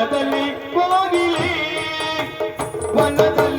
ವನದಲ್ಲಿ ಕೋಗಿಲೆ ವನದಲ್ಲಿ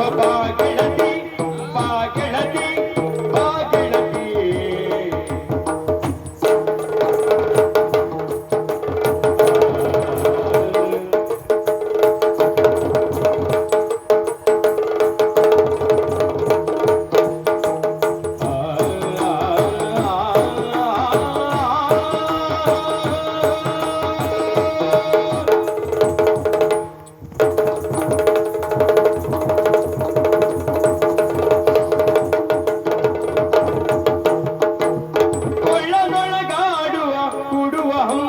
Goodbye.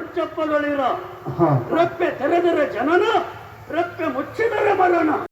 ರಪ್ಪೆ ರೆಪ್ಪೆ ತೆರೆದರೆ ಜನನ ರಪ್ಪೆ ಮುಚ್ಚಿದರೆ ಮರಣ.